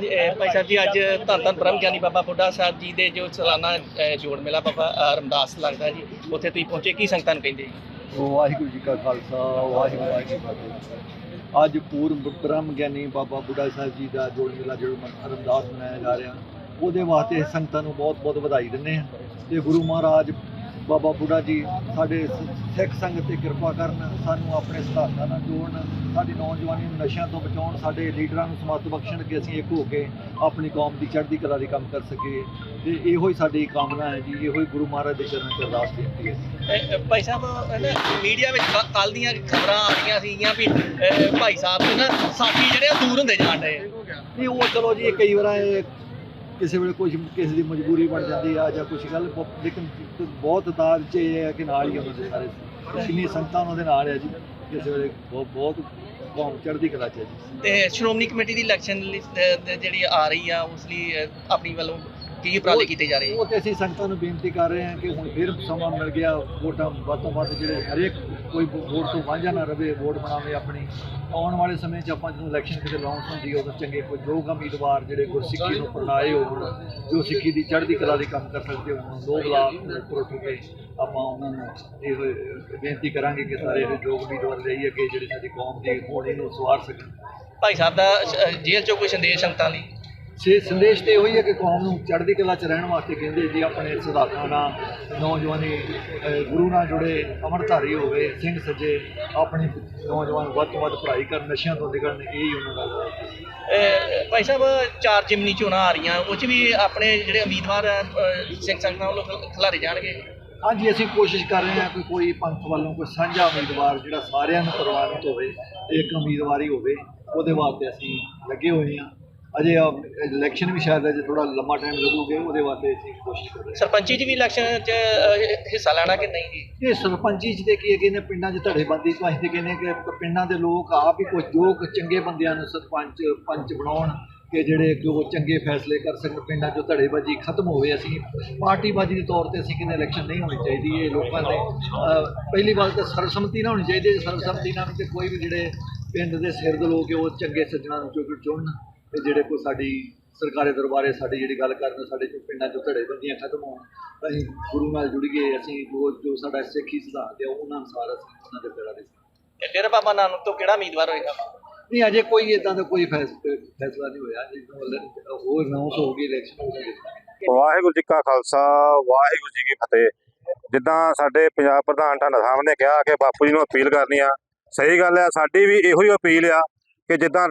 ਹਾਂਜੀ ਭਾਈ ਸਾਹਿਬ ਜੀ, ਅੱਜ ਧੰਨ ਧੰਨ ਬ੍ਰਹਮ ਗਿਆਨੀ ਬਾਬਾ ਬੁੱਢਾ ਸਾਹਿਬ ਜੀ ਦੇ ਜੋ ਸਾਲਾਨਾ ਜੋੜ ਮੇਲਾ ਬਾਬਾ ਰਮਦਾਸ ਲੱਗਦਾ ਜੀ, ਉੱਥੇ ਤੁਸੀਂ ਪਹੁੰਚੇ, ਕੀ ਸੰਗਤਾਂ ਨੂੰ ਕਹਿੰਦੇ ਜੀ? ਵਾਹਿਗੁਰੂ ਜੀ ਕਾ ਖਾਲਸਾ, ਵਾਹਿਗੁਰੂ ਜੀ ਕੀ ਫਤਿਹ। ਅੱਜ ਪੂਰਬ ਬ੍ਰਹਮ ਗਿਆਨੀ ਬਾਬਾ ਬੁੱਢਾ ਸਾਹਿਬ ਜੀ ਦਾ ਜੋੜ ਮੇਲਾ ਜੋ ਰਮਦਾਸ ਮਨਾਇਆ ਜਾ ਰਿਹਾ, ਉਹਦੇ ਵਾਸਤੇ ਸੰਗਤਾਂ ਨੂੰ ਬਹੁਤ ਬਹੁਤ ਵਧਾਈ ਦਿੰਦੇ ਹਾਂ। ਤੇ ਗੁਰੂ ਮਹਾਰਾਜ ਬਾਬਾ ਬੁੱਢਾ ਜੀ ਸਾਡੇ ਸਿੱਖ ਸੰਗਤ ਤੇ ਕਿਰਪਾ ਕਰਨ ਸਾਨੂੰ ਆਪਣੇ ਸਿਧਾਂਤਾਂ ਨਾਲ ਜੋੜਨ ਸਾਡੀ ਨੌਜਵਾਨੀ ਨੂੰ ਨਸ਼ਿਆਂ ਤੋਂ ਬਚਾਉਣ ਸਾਡੇ ਲੀਡਰਾਂ ਨੂੰ ਸਮਰਥ ਬਖਸ਼ਣ ਕਿ ਅਸੀਂ ਇੱਕ ਹੋ ਕੇ ਆਪਣੀ ਕੌਮ ਦੀ ਚੜ੍ਹਦੀ ਕਲਾ ਦੀ ਕੰਮ ਕਰ ਸਕੀਏ। ਤੇ ਇਹੋ ਹੀ ਸਾਡੀ ਕਾਮਨਾ ਹੈ ਜੀ ਇਹੋ ਹੀ ਗੁਰੂ ਮਹਾਰਾਜ ਦੇ ਚਰਨਾਂ 'ਚ ਅਰਦਾਸ ਬੇਨਤੀ ਹੈ ਭਾਈ ਸਾਹਿਬ ਮੀਡੀਆ ਵਿੱਚ ਕੱਲ ਦੀਆਂ ਖਬਰਾਂ ਆ ਰਹੀਆਂ ਸੀਗੀਆਂ ਵੀ ਭਾਈ ਸਾਹਿਬ ਨਾ ਸਾਥੀ ਜਿਹੜੇ ਦੂਰ ਹੁੰਦੇ ਜਾਣ ਡਏ ਨਹੀਂ ਉਹ ਚਲੋ ਜੀ ਕਈ ਵਾਰ ਕਿਸੇ ਵੇਲੇ ਕੁਝ ਕਿਸੇ ਦੀ ਮਜਬੂਰੀ ਬਣ ਜਾਂਦੀ ਆ ਜਾਂ ਕੁਝ ਗੱਲ ਬ- ਲੇਕਿਨ ਬਹੁਤ ਤਾਰ ਚ ਇਹ ਹੈ ਕਿ ਨਾਲ ਹੀ ਉਹਨਾਂ ਦੇ ਸਾਰੇ ਇੰਨੀ ਸੰਗਤਾਂ ਉਹਨਾਂ ਦੇ ਨਾਲ ਹੈ ਜੀ। ਕਿਸੇ ਵੇਲੇ ਬਹੁਤ ਬਹੁਤ ਕੌਮ ਚੜ੍ਹਦੀ ਕਲਾ ਚ ਹੈ ਜੀ। ਤੇ ਸ਼੍ਰੋਮਣੀ ਕਮੇਟੀ ਦੀ ਇਲੈਕਸ਼ਨ ਜਿਹੜੀ ਆ ਰਹੀ ਆ ਉਸ ਲਈ ਅ, ਆਪਣੀ ਵੱਲੋਂ ਕੀ ਉਪਰਾਲੇ ਕੀਤੇ ਜਾ ਰਹੇ ਉਹ ਤੇ ਅਸੀਂ ਸੰਗਤਾਂ ਨੂੰ ਬੇਨਤੀ ਕਰ ਰਹੇ ਹਾਂ ਕਿ ਹੁਣ ਫਿਰ ਸਮਾਂ ਮਿਲ ਗਿਆ ਵੋਟਾਂ ਵੱਧ ਤੋਂ ਵੱਧ ਜਿਹੜੇ ਹਰੇਕ ਕੋਈ ਵੋਟ ਤੋਂ ਵਾਂਝਾ ਨਾ ਰਵੇ ਵੋਟ ਬਣਾਵੇ ਆਪਣੀ। ਆਉਣ ਵਾਲੇ ਸਮੇਂ 'ਚ ਆਪਾਂ ਜਦੋਂ ਇਲੈਕਸ਼ਨ ਕਿਤੇ ਲਾਉਂਸ ਹੁੰਦੀ ਉਦੋਂ ਚੰਗੇ ਕੋਈ ਯੋਗ ਉਮੀਦਵਾਰ ਜਿਹੜੇ ਗੁਰਸਿੱਖੀ ਨੂੰ ਅਪਣਾਏ ਹੋਣ ਜੋ ਸਿੱਖੀ ਦੀ ਚੜ੍ਹਦੀ ਕਲਾ ਦੀ ਕੰਮ ਕਰ ਸਕਦੇ ਹੋਣ ਲੋਕ ਲਾਭ ਉੱਠ ਕੇ ਆਪਾਂ ਉਹਨਾਂ ਨੂੰ ਇਹ ਬੇਨਤੀ ਕਰਾਂਗੇ ਕਿ ਸਾਰੇ ਇਹ ਯੋਗ ਉਮੀਦਵਾਰ ਲਈ ਅੱਗੇ ਜਿਹੜੀ ਸਾਡੀ ਕੌਮ ਦੀ ਹੋਣੀ ਨੂੰ ਸਵਾਰ ਸਕਣ। ਭਾਈ ਸਾਹਿਬ ਦਾ ਜੇਲ੍ਹ ਚੋਂ ਕੋਈ ਸੰਦੇਸ਼ ਸੰਗਤਾਂ ਲਈ ਸੇ ਸੰਦੇਸ਼ ਤੇ ਉਹੀ ਹੈ ਕਿ ਕੌਮ ਨੂੰ ਚੜ੍ਹਦੀ ਕਲਾ ਚ ਰਹਿਣ ਵਾਸਤੇ ਕਹਿੰਦੇ ਜੀ ਆਪਣੇ ਸਿਧਾਂਤਾਂ ਨਾਲ ਨੌਜਵਾਨੀ ਗੁਰੂ ਨਾਲ ਜੁੜੇ ਅਮਰਧਾਰੀ ਹੋਵੇ ਸਿੰਘ ਸੱਜੇ ਆਪਣੀ ਨੌਜਵਾਨ ਵੱਧ ਤੋਂ ਵੱਧ ਪੜ੍ਹਾਈ ਕਰਨ ਨਸ਼ਿਆਂ ਤੋਂ ਨਿਕਲਣ ਇਹ ਹੀ ਉਹਨਾਂ ਦਾ ਭਾਈ ਸਾਹਿਬ ਚਾਰ ਜਿਮਨੀ ਚੋਣਾਂ ਆ ਰਹੀਆਂ ਉਹ 'ਚ ਵੀ ਆਪਣੇ ਜਿਹੜੇ ਉਮੀਦਵਾਰ ਸਿੰਘ ਸੰਗਤਾਂ ਵੱਲੋਂ ਖਿਲਾਰੇ ਜਾਣਗੇ? ਹਾਂਜੀ ਅਸੀਂ ਕੋਸ਼ਿਸ਼ ਕਰ ਰਹੇ ਹਾਂ ਕਿ ਕੋਈ ਪੰਥ ਵੱਲੋਂ ਕੋਈ ਸਾਂਝਾ ਉਮੀਦਵਾਰ ਜਿਹੜਾ ਸਾਰਿਆਂ ਨੂੰ ਪ੍ਰਵਾਨਿਤ ਹੋਵੇ ਇੱਕ ਉਮੀਦਵਾਰੀ ਹੋਵੇ ਉਹਦੇ ਵਾਸਤੇ ਅਸੀਂ ਲੱਗੇ ਹੋਏ ਹਾਂ। ਅਜੇ ਇਲੈਕਸ਼ਨ ਵੀ ਸ਼ਾਇਦ ਅਜੇ ਥੋੜਾ ਲੰਮਾ ਟਾਈਮ ਲੱਗੂਗਾ ਉਹਦੇ ਵਾਸਤੇ ਅਸੀਂ ਕੋਸ਼ਿਸ਼ ਕਰ ਰਹੇ ਸਰਪੰਚੀ 'ਚ ਵੀ ਇਲੈਕਸ਼ਨ 'ਚ ਹਿੱਸਾ ਲੈਣਾ ਕਿ ਨਹੀਂ ਜੀ? ਇਹ ਸਰਪੰਚੀ ਚ ਤੇ ਕੀ ਹੈ ਕਿ ਇਹਨੇ ਪਿੰਡਾਂ 'ਚ ਧੜੇਬੰਦੀ ਤੋਂ ਅਸੀਂ ਕਹਿੰਦੇ ਕਿ ਪਿੰਡਾਂ ਦੇ ਲੋਕ ਆਪ ਹੀ ਕੁਝ ਜੋ ਚੰਗੇ ਬੰਦਿਆਂ ਨੂੰ ਸਰਪੰਚ ਪੰਚ ਬਣਾਉਣ ਕਿ ਜਿਹੜੇ ਜੋ ਚੰਗੇ ਫੈਸਲੇ ਕਰ ਸਕਣ ਪਿੰਡਾਂ 'ਚੋਂ ਧੜੇਬਾਜ਼ੀ ਖਤਮ ਹੋਵੇ ਅਸੀਂ ਪਾਰਟੀਬਾਜ਼ੀ ਦੇ ਤੌਰ ਤੇ ਅਸੀਂ ਕਹਿੰਦੇ ਇਲੈਕਸ਼ਨ ਨਹੀਂ ਹੋਣੀ ਚਾਹੀਦੀ ਇਹ ਲੋਕਾਂ ਦੇ ਪਹਿਲੀ ਗੱਲ ਤਾਂ ਸਰਬਸੰਮਤੀ ਨਾਲ ਹੋਣੀ ਚਾਹੀਦੀ ਹੈ ਸਰਬਸੰਮਤੀ ਨਾਲ ਤੇ ਕੋਈ ਵੀ ਜਿਹੜੇ ਪਿੰਡ ਦੇ ਸਿਰ ਦੇ ਲੋਕ ਉਹ ਚੰਗੇ ਸੱਜਣਾ ਨੂੰ ਚੁਣ ਚੁਣਨ ਤੇ ਜਿਹੜੇ ਕੋਈ ਸਾਡੀ ਸਰਕਾਰੀ ਦਰਬਾਰੇ ਸਾਡੀ ਜਿਹੜੀ ਗੱਲ ਕਰਨ ਸਾਡੇ ਜੋ ਪਿੰਡਾਂ 'ਚੋਂ ਧੜੇਬੰਦੀਆਂ ਖਤਮ ਹੋਣ ਅਸੀਂ ਗੁਰੂ ਨਾਲ ਜੁੜ ਗਏ ਅਸੀਂ ਜੋ ਜੋ ਸਾਡਾ ਸਿੱਖੀ ਸਿਧਾਂਤ ਹੈ ਉਹਨਾਂ ਅਨੁਸਾਰ ਅਸੀਂ ਉਹਨਾਂ ਦੇ ਪੈਰਾਂ ਦੇ ਤੇ ਡੇਰਾ ਬਾਬਾ ਨਾਨਕ ਤੋਂ ਕਿਹੜਾ ਉਮੀਦਵਾਰ ਹੋਏਗਾ? ਨਹੀਂ ਅਜੇ ਕੋਈ ਇਦਾਂ ਦਾ ਕੋਈ ਫੈਸ- ਫੈਸਲਾ ਨਹੀਂ ਹੋਇਆ। ਜਿਸ ਹੋਰ ਅਨਾਉਂਸ ਹੋ ਗਈ ਇਲੈਕਸ਼ਨ ਹੋ ਗਈ। ਵਾਹਿਗੁਰੂ ਜੀ ਕਾ ਖਾਲਸਾ ਵਾਹਿਗੁਰੂ ਜੀ ਕੀ ਫਤਿਹ। ਜਿੱਦਾਂ ਸਾਡੇ ਪੰਜਾਬ ਪ੍ਰਧਾਨ ਠਾਣਾ ਸਾਹਿਬ ਨੇ ਕਿਹਾ ਕਿ ਬਾਪੂ ਜੀ ਨੂੰ ਅਪੀਲ ਕਰਨੀ ਆ ਸਹੀ ਗੱਲ ਆ ਸਾਡੀ ਵੀ ਇਹੋ ਹੀ ਅਪੀਲ ਆ ਕਿ ਜਿੱਦਾਂ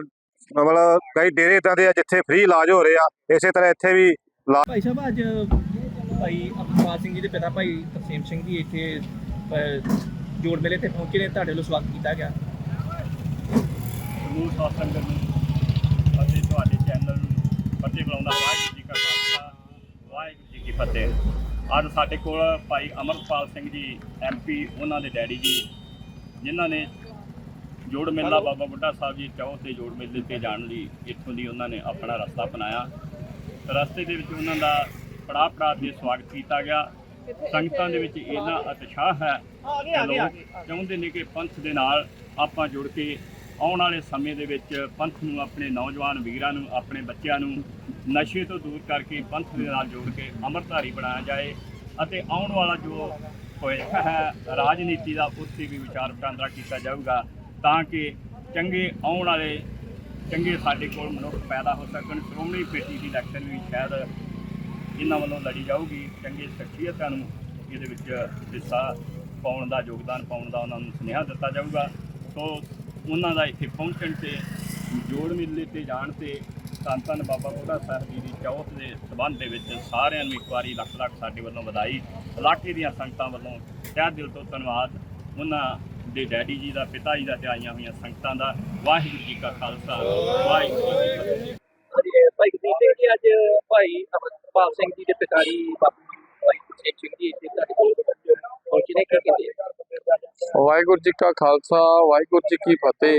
ਮਤਲਬ ਕਈ ਡੇਰੇ ਇਦਾਂ ਦੇ ਆ ਜਿੱਥੇ ਫ੍ਰੀ ਇਲਾਜ ਹੋ ਰਿਹਾ ਇਸੇ ਤਰ੍ਹਾਂ ਇੱਥੇ ਵੀ ਭਾਈ ਸਾਹਿਬ ਅੱਜ ਭਾਈ ਅਮਰਪਾਲ ਸਿੰਘ ਜੀ ਦੇ ਪਿਤਾ ਭਾਈ ਤਰਸੇਮ ਸਿੰਘ ਜੀ ਇੱਥੇ ਜੋੜ ਮੇਲੇ ਤੇ ਪਹੁੰਚੇ ਨੇ ਤੁਹਾਡੇ ਵੱਲੋਂ ਸਵਾਗਤ ਕੀਤਾ ਗਿਆ। ਸਮੂਹ ਸੰਗਤ ਨੂੰ ਅਤੇ ਤੁਹਾਡੇ ਚੈਨਲ ਨੂੰ ਫਤਿਹ ਬੁਲਾਉਂਦਾ ਵਾਹਿਗੁਰੂ ਜੀ ਕਾ ਖਾਲਸਾ ਵਾਹਿਗੁਰੂ ਜੀ ਕੀ ਫਤਿਹ। ਅੱਜ ਸਾਡੇ ਕੋਲ ਭਾਈ ਅਮਰਪਾਲ ਸਿੰਘ ਜੀ ਐਮਪੀ ਉਹਨਾਂ ਦੇ ਡੈਡੀ ਜੀ ਜਿਨ੍ਹਾਂ ਨੇ ਜੋੜ ਮੇਲਾ ਬਾਬਾ ਬੁੱਢਾ ਸਾਹਿਬ ਜੀ ਚੌਹ ਤੇ ਜੋੜ ਮੇਲੇ ਤੇ ਜਾਣ ਲਈ ਇੱਥੋਂ ਦੀ ਉਹਨਾਂ ਨੇ ਆਪਣਾ ਰਸਤਾ ਅਪਣਾਇਆ। ਰਸਤੇ ਦੇ ਵਿੱਚ ਉਹਨਾਂ ਦਾ ਪੜਾ ਪੜਾ ਤੇ ਸਵਾਗਤ ਕੀਤਾ ਗਿਆ। ਸੰਗਤਾਂ ਦੇ ਵਿੱਚ ਇੰਨਾ ਉਤਸ਼ਾਹ ਹੈ ਕਿ ਲੋਕ ਚਾਹੁੰਦੇ ਨੇ ਕਿ ਪੰਥ ਦੇ ਨਾਲ ਆਪਾਂ ਜੁੜ ਕੇ ਆਉਣ ਵਾਲੇ ਸਮੇਂ ਦੇ ਵਿੱਚ ਪੰਥ ਨੂੰ ਆਪਣੇ ਨੌਜਵਾਨ ਵੀਰਾਂ ਨੂੰ ਆਪਣੇ ਬੱਚਿਆਂ ਨੂੰ ਨਸ਼ੇ ਤੋਂ ਦੂਰ ਕਰਕੇ ਪੰਥ ਦੇ ਨਾਲ ਜੋੜ ਕੇ ਅੰਮ੍ਰਿਤਧਾਰੀ ਬਣਾਇਆ ਜਾਏ ਅਤੇ ਆਉਣ ਵਾਲਾ ਜੋ ਭਵਿੱਖ ਹੈ ਰਾਜਨੀਤੀ ਦਾ ਉੱਥੇ ਵੀ ਵਿਚਾਰ ਵਟਾਂਦਰਾ ਕੀਤਾ ਜਾਊਗਾ। ਤਾਂ ਕਿ ਚੰਗੇ ਆਉਣ ਵਾਲੇ, ਚੰਗੇ ਸਾਡੇ ਕੋਲ ਮਨੁੱਖ ਪੈਦਾ ਹੋ ਸਕਣ। ਸ਼੍ਰੋਮਣੀ ਕਮੇਟੀ ਦੀ ਇਲੈਕਸ਼ਨ ਵੀ ਸ਼ਾਇਦ ਇਹਨਾਂ ਵੱਲੋਂ ਲੜੀ ਜਾਊਗੀ। ਚੰਗੇ ਸ਼ਖਸੀਅਤਾਂ ਨੂੰ ਇਹਦੇ ਵਿੱਚ ਹਿੱਸਾ ਪਾਉਣ ਦਾ, ਯੋਗਦਾਨ ਪਾਉਣ ਦਾ ਉਹਨਾਂ ਨੂੰ ਸੁਨੇਹਾ ਦਿੱਤਾ ਜਾਊਗਾ। ਸੋ ਉਹਨਾਂ ਦਾ ਇੱਥੇ ਪਹੁੰਚਣ ਤੇ, ਜੋੜ ਮੇਲੇ ਤੇ ਜਾਣ ਤੇ ਧੰਨ ਧੰਨ ਬਾਬਾ ਬੁੱਢਾ ਸਾਹਿਬ ਜੀ ਦੀ ਚੌਥ ਦੇ ਸਬੰਧ ਦੇ ਵਿੱਚ ਸਾਰਿਆਂ ਨੂੰ ਇੱਕ ਵਾਰੀ ਲੱਖ ਲੱਖ ਸਾਡੇ ਵੱਲੋਂ ਵਧਾਈ। ਇਲਾਕੇ ਦੀਆਂ ਸੰਗਤਾਂ ਵੱਲੋਂ ਤਹਿ ਦਿਲ ਤੋਂ ਧੰਨਵਾਦ। ਉਹਨਾਂ ਦੇ ਡੈਡੀ ਜੀ ਦਾ ਪਿਤਾ ਜੀ ਦਾ ਤੇ ਆਈਆਂ ਹੋਈਆਂ ਸੰਗਤਾਂ ਦਾ। ਵਾਹਿਗੁਰੂ ਜੀ ਕਾ ਖਾਲਸਾ ਵਾਹਿਗੁਰੂ ਜੀ ਕੀ ਫਤਿਹ। ਭਾਈ ਸਿੰਘ ਜੀ ਅੱਜ ਭਾਈ ਅਮਰਪਾਲ ਸਿੰਘ ਜੀ ਦੇ ਪਿਤਾ ਜੀ ਬਾਪੂ ਭਾਈ ਤਰਸੇਮ ਸਿੰਘ ਜੀ ਇੱਥੇ ਤੁਹਾਡੇ ਕੋਲ ਪਹੁੰਚੇ ਨੇ। ਕੀ ਕਹਿੰਦੇ ਵਾਹਿਗੁਰੂ ਜੀ ਕਾ ਖਾਲਸਾ ਵਾਹਿਗੁਰੂ ਜੀ ਕੀ ਫਤਿਹ।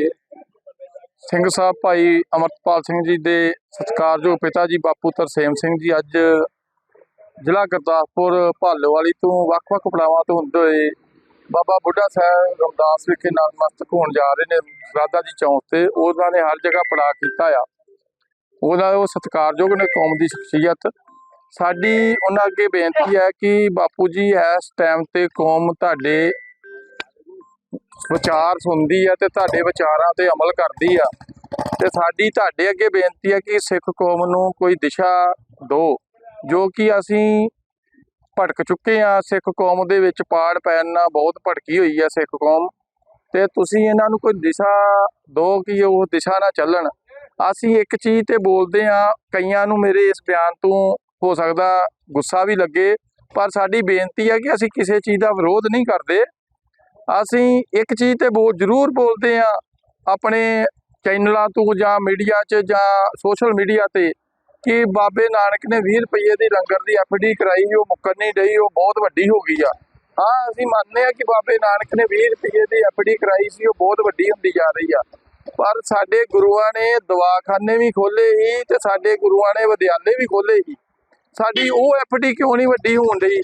ਸਿੰਘ ਸਾਹਿਬ ਭਾਈ ਅਮਰਪਾਲ ਸਿੰਘ ਜੀ ਦੇ ਸਤਿਕਾਰਯੋਗ ਪਿਤਾ ਜੀ ਬਾਪੂ ਤਰਸੇਮ ਸਿੰਘ ਜੀ ਅੱਜ ਜ਼ਿਲ੍ਹਾ ਗੁਰਦਾਸਪੁਰ ਭਾਲੋਵਾਲੀ ਤੋਂ ਵੱਖ-ਵੱਖ ਪੜਾਵਾਂ ਤੋਂ ਹੁੰਦੇ ਹੋਏ ਬਾਬਾ ਬੁੱਢਾ ਸਾਹਿਬ ਰਮਦਾਸ ਵਿਖੇ ਨਤਮਸਤਕ ਹੋਣ ਜਾ ਰਹੇ ਨੇ ਰਾਧਾ ਜੀ ਚੌਂਕ ਤੇ ਉਹਨਾਂ ਨੇ ਹਰ ਜਗ੍ਹਾ ਪੜਾ ਕੀਤਾ ਆ। ਉਹਦਾ ਉਹ ਸਤਿਕਾਰਯੋਗ ਨੇ ਕੌਮ ਦੀ ਸ਼ਖਸੀਅਤ। ਸਾਡੀ ਉਹਨਾਂ ਅੱਗੇ ਬੇਨਤੀ ਹੈ ਕਿ ਬਾਪੂ ਜੀ ਇਸ ਟਾਈਮ ਤੇ ਕੌਮ ਤੁਹਾਡੇ ਵਿਚਾਰ ਸੁਣਦੀ ਹੈ ਤੇ ਤੁਹਾਡੇ ਵਿਚਾਰਾਂ ਤੇ ਅਮਲ ਕਰਦੀ ਆ। ਤੇ ਸਾਡੀ ਤੁਹਾਡੇ ਅੱਗੇ ਬੇਨਤੀ ਹੈ ਕਿ ਸਿੱਖ ਕੌਮ ਨੂੰ ਕੋਈ ਦਿਸ਼ਾ ਦਿਓ, ਜੋ ਕਿ ਅਸੀਂ ਭਟਕ ਚੁੱਕੇ ਆ। ਸਿੱਖ ਕੌਮ ਦੇ ਵਿੱਚ ਪਾੜ ਪੈਣ ਨਾਲ ਬਹੁਤ ਭਟਕੀ ਹੋਈ ਹੈ ਸਿੱਖ ਕੌਮ। ਤੇ ਤੁਸੀਂ ਇਹਨਾਂ ਨੂੰ ਕੋਈ ਦਿਸ਼ਾ ਦਿਓ ਕਿ ਉਹ ਦਿਸ਼ਾ ਨਾਲ ਚੱਲਣ। ਅਸੀਂ ਇੱਕ ਚੀਜ਼ ਤੇ ਬੋਲਦੇ ਆ, ਕਈਆਂ ਨੂੰ ਮੇਰੇ ਇਸ ਬਿਆਨ ਤੋਂ ਹੋ ਸਕਦਾ ਗੁੱਸਾ ਵੀ ਲੱਗੇ, ਪਰ ਸਾਡੀ ਬੇਨਤੀ ਹੈ ਕਿ ਅਸੀਂ ਕਿਸੇ ਚੀਜ਼ ਦਾ ਵਿਰੋਧ ਨਹੀਂ ਕਰਦੇ। ਅਸੀਂ ਇੱਕ ਚੀਜ਼ ਤੇ ਬੋਲ ਜ਼ਰੂਰ ਬੋਲਦੇ ਆ, ਆਪਣੇ ਚੈਨਲਾਂ ਤੋਂ ਜਾਂ ਮੀਡੀਆ 'ਚ ਜਾਂ ਸੋਸ਼ਲ ਮੀਡੀਆ ਤੇ। ਕਿ ਬਾਬੇ ਨਾਨਕ ਨੇ 20 ਰੁਪਏ ਦੀ ਲੰਗਰ ਦੀ ਐਫਡੀ ਕਰਾਈ, ਉਹ ਮੁੱਕਰ ਨਹੀਂ ਰਹੀ ਉਹ ਬਹੁਤ ਵੱਡੀ ਹੋ ਗਈ ਆ। ਹਾਂ, ਅਸੀਂ ਮੰਨਦੇ ਆ ਕਿ ਬਾਬੇ ਨਾਨਕ ਨੇ 20 ਰੁਪਏ ਦੀ ਐਫਡੀ ਕਰਾਈ ਸੀ, ਉਹ ਬਹੁਤ ਵੱਡੀ ਹੁੰਦੀ ਜਾ ਰਹੀ ਆ। ਪਰ ਸਾਡੇ ਗੁਰੂਆਂ ਨੇ ਦਵਾਖਾਨੇ ਵੀ ਖੋਲੇ ਸੀ ਤੇ ਸਾਡੇ ਗੁਰੂਆਂ ਨੇ ਵਿਦਿਆਲੇ ਵੀ ਖੋਲੇ ਸੀ। ਸਾਡੀ ਉਹ ਐਫਡੀ ਕਿਉਂ ਨਹੀਂ ਵੱਡੀ ਹੋਣ ਰਹੀ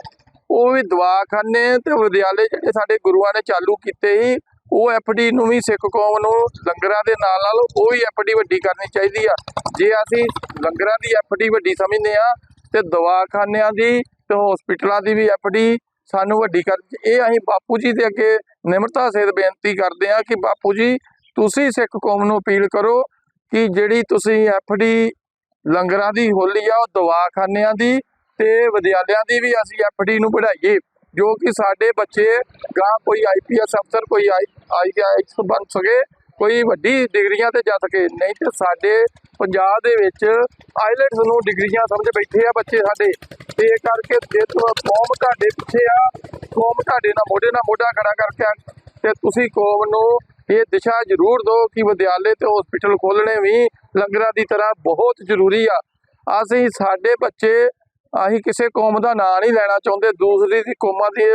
ਉਹ ਵੀ ਦਵਾਖਾਨੇ ਤੇ ਵਿਦਿਆਲੇ ਜਿਹੜੇ ਸਾਡੇ ਗੁਰੂਆਂ ਨੇ ਚਾਲੂ ਕੀਤੇ ਸੀ, ਉਹ ਐਫਡੀ ਨੂੰ ਵੀ ਸਿੱਖ ਕੌਮ ਨੂੰ ਲੰਗਰਾਂ ਦੇ ਨਾਲ ਨਾਲ ਉਹ ਹੀ ਐਫਡੀ ਵੱਡੀ ਕਰਨੀ ਚਾਹੀਦੀ ਆ। ਜੇ ਅਸੀਂ ਲੰਗਰਾਂ ਦੀ ਐਫਡੀ ਵੱਡੀ ਸਮਝਦੇ ਆ ਤੇ ਦਵਾਖਾਨਿਆਂ ਦੀ ਤੇ ਹਸਪੀਟਲਾਂ ਦੀ ਵੀ ਐਫਡੀ ਸਾਨੂੰ ਵੱਡੀ ਕਰ, ਇਹ ਅਸੀਂ ਬਾਪੂ ਜੀ ਦੇ ਅੱਗੇ ਨਿਮਰਤਾ ਸਹਿਤ ਬੇਨਤੀ ਕਰਦੇ ਆ ਕਿ ਬਾਪੂ ਜੀ, ਤੁਸੀਂ ਸਿੱਖ ਕੌਮ ਨੂੰ ਅਪੀਲ ਕਰੋ ਕਿ ਜਿਹੜੀ ਤੁਸੀਂ ਐਫਡੀ ਲੰਗਰਾਂ ਦੀ ਹੋਲੀ ਆ, ਉਹ ਦਵਾਖਾਨਿਆਂ ਦੀ ਤੇ ਵਿਦਿਆਲਿਆਂ ਦੀ ਵੀ ਅਸੀਂ ਐਫਡੀ ਨੂੰ ਵਧਾਈਏ, ਜੋ ਕਿ ਸਾਡੇ ਬੱਚੇ ਗਾਂ ਕੋਈ ਆਈਪੀਐਸ ਅਫਸਰ ਕੋਈ ਆਈ ਆਈਆਈਐਸ ਬਣ ਸਕੇ ਕੋਈ ਵੱਡੀ ਡਿਗਰੀਆਂ ਤੇ ਜਾ ਸਕੇ ਨਹੀਂ ਤੇ ਸਾਡੇ ਪੰਜਾਬ ਦੇ ਵਿੱਚ ਆਈਲੈਟਸ ਨੂੰ ਡਿਗਰੀਆਂ ਸਮਝ ਬੈਠੇ ਆ ਬੱਚੇ ਸਾਡੇ। ਤੇ ਇਹ ਕਰਕੇ ਜੇ ਕੌਮ ਤੁਹਾਡੇ ਪਿੱਛੇ ਆ ਕੌਮ ਤੁਹਾਡੇ ਨਾਲ ਮੋਢੇ ਨਾਲ ਮੋਢਾ ਖੜਾ ਕਰਕੇ ਆ, ਤੇ ਤੁਸੀਂ ਕੌਮ ਨੂੰ ਇਹ ਦਿਸ਼ਾ ਜ਼ਰੂਰ ਦਿਓ ਕਿ ਵਿਦਿਆਲੇ ਤੇ ਹਸਪੀਟਲ ਖੋਲਣੇ ਵੀ ਲੰਗਰਾਂ ਦੀ ਤਰ੍ਹਾਂ ਬਹੁਤ ਜ਼ਰੂਰੀ ਆ। ਅਸੀਂ ਸਾਡੇ ਬੱਚੇ ਅਸੀਂ ਕਿਸੇ ਕੌਮ ਦਾ ਨਾਂ ਨਹੀਂ ਲੈਣਾ ਚਾਹੁੰਦੇ ਦੂਸਰੀ ਦੀ ਕੌਮਾਂ ਦੇ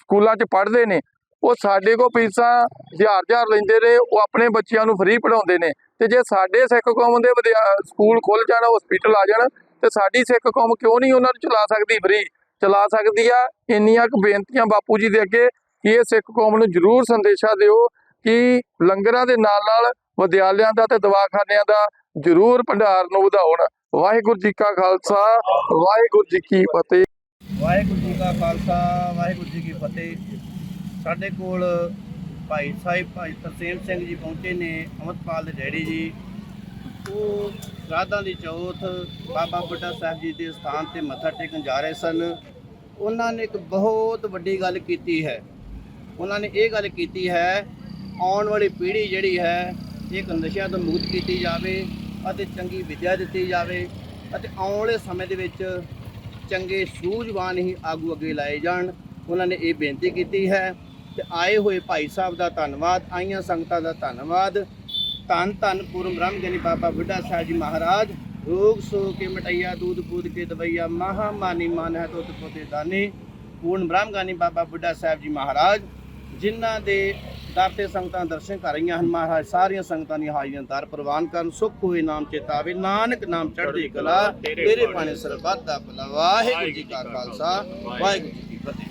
ਸਕੂਲਾਂ 'ਚ ਪੜ੍ਹਦੇ ਨੇ। ਉਹ ਸਾਡੇ ਕੋਲ ਫੀਸਾਂ ਹਜ਼ਾਰ ਹਜ਼ਾਰ ਲੈਂਦੇ ਨੇ, ਉਹ ਆਪਣੇ ਬੱਚਿਆਂ ਨੂੰ ਫ੍ਰੀ ਪੜਾਉਂਦੇ ਨੇ। ਤੇ ਜੇ ਸਾਡੇ ਸਿੱਖ ਕੌਮ ਦੇ ਵਿਦਿਆ- ਸਕੂਲ ਖੁੱਲ ਜਾਣ ਹਸਪੀਟਲ ਆ ਜਾਣ, ਤੇ ਸਾਡੀ ਸਿੱਖ ਕੌਮ ਕਿਉਂ ਨਹੀਂ ਉਹਨਾਂ ਨੂੰ ਚਲਾ ਸਕਦੀ ਫ੍ਰੀ ਚਲਾ ਸਕਦੀ ਆ ਇੰਨੀਆਂ ਕੁ ਬੇਨਤੀਆਂ ਬਾਪੂ ਜੀ ਦੇ ਅੱਗੇ ਕਿ ਇਹ ਸਿੱਖ ਕੌਮ ਨੂੰ ਜ਼ਰੂਰ ਸੰਦੇਸ਼ਾ ਦਿਓ ਕਿ ਲੰਗਰਾਂ ਦੇ ਨਾਲ ਨਾਲ ਵਿਦਿਆਲਿਆਂ ਦਾ ਤੇ ਦਵਾਖਾਨਿਆਂ ਦਾ ਜ਼ਰੂਰ ਭੰਡਾਰ ਨੂੰ ਵਧਾਉਣ। ਵਾਹਿਗੁਰੂ ਜੀ ਕਾ ਖਾਲਸਾ, ਵਾਹਿਗੁਰੂ ਜੀ ਕੀ ਫਤਿਹ। ਵਾਹਿਗੁਰੂ ਜੀ ਕਾ ਖਾਲਸਾ, ਵਾਹਿਗੁਰੂ ਜੀ ਕੀ ਫਤਿਹ। ਸਾਡੇ ਕੋਲ ਭਾਈ ਸਾਹਿਬ, ਭਾਈ ਤਰਸੇਮ ਸਿੰਘ ਜੀ ਪਹੁੰਚੇ ਨੇ ਅਮਰਪਾਲ ਦੇ ਡੈਡੀ ਜੀ। ਉਹ ਰਾਧਾ ਦੀ ਚੌਥ ਬਾਬਾ ਬੁੱਢਾ ਸਾਹਿਬ ਜੀ ਦੇ ਸਥਾਨ ਤੇ ਮੱਥਾ ਟੇਕਣ ਜਾ ਰਹੇ ਸਨ। ਉਹਨਾਂ ਨੇ ਇੱਕ ਬਹੁਤ ਵੱਡੀ ਗੱਲ ਕੀਤੀ ਹੈ। ਉਹਨਾਂ ਨੇ ਇਹ ਗੱਲ ਕੀਤੀ ਹੈ, ਆਉਣ ਵਾਲੀ ਪੀੜ੍ਹੀ ਜਿਹੜੀ ਹੈ ਇੱਕ ਨਸ਼ਿਆਂ ਤੋਂ ਮੁਕਤ ਕੀਤੀ ਜਾਵੇ ਅਤੇ ਚੰਗੀ ਵਿੱਦਿਆ ਦਿੱਤੀ ਜਾਵੇ ਅਤੇ ਆਉਣ ਵਾਲੇ ਸਮੇਂ ਦੇ ਵਿੱਚ ਚੰਗੇ ਸੂਝਵਾਨ ਹੀ ਆਗੂ ਅੱਗੇ ਲਾਏ ਜਾਣ। ਉਹਨਾਂ ਨੇ ਇਹ ਬੇਨਤੀ ਕੀਤੀ ਹੈ ਤੇ ਆਏ ਹੋਏ ਭਾਈ ਸਾਹਿਬ ਦਾ ਧੰਨਵਾਦ, ਆਈਆਂ ਸੰਗਤਾਂ ਦਾ ਧੰਨਵਾਦ। ਧੰਨ ਧੰਨ ਪੂਰਨ ਬ੍ਰਹਮ ਗਿਆਨੀ ਬਾਬਾ ਬੁੱਢਾ ਸਾਹਿਬ ਜੀ ਮਹਾਰਾਜ। ਰੋਗ ਸੋ ਕੇ ਮਟਈਆ, ਦੂਧ ਪੂਦ ਕੇ ਦਵਈਆ, ਮਹਾ ਮਾਨੀ ਮਾਨ ਹੈ ਤੋਤ ਪੋਤੇ ਦਾਨੀ। ਪੂਰਨ ਬ੍ਰਹਮ ਗਿਆਨੀ ਬਾਬਾ ਬੁੱਢਾ ਸਾਹਿਬ ਜੀ ਮਹਾਰਾਜ, ਜਿਨ੍ਹਾਂ ਦੇ ਦਰ ਤੇ ਸੰਗਤਾਂ ਦਰਸ਼ਨ ਕਰ ਰਹੀਆਂ ਹਨ, ਮਹਾਰਾਜ ਸਾਰੀਆਂ ਸੰਗਤਾਂ ਦੀ ਹਾਜ਼ਰੀਆਂ ਦਰ ਪ੍ਰਵਾਨ ਕਰਨ, ਸੁਖ ਹੋਏ ਨਾਮ ਚੇਤਾਵੇ, ਨਾਨਕ ਨਾਮ ਚੜ੍ਹਦੀ ਕਲਾ, ਤੇਰੇ ਪਾਣੇ ਸਰਬੱਤ ਦਾ ਭਲਾ, ਵਾਹਿਗੁਰੂ ਜੀ ਕਾ ਖਾਲਸਾ, ਵਾਹਿਗੁਰੂ ਜੀ ਕੀ ਫਤਿਹ।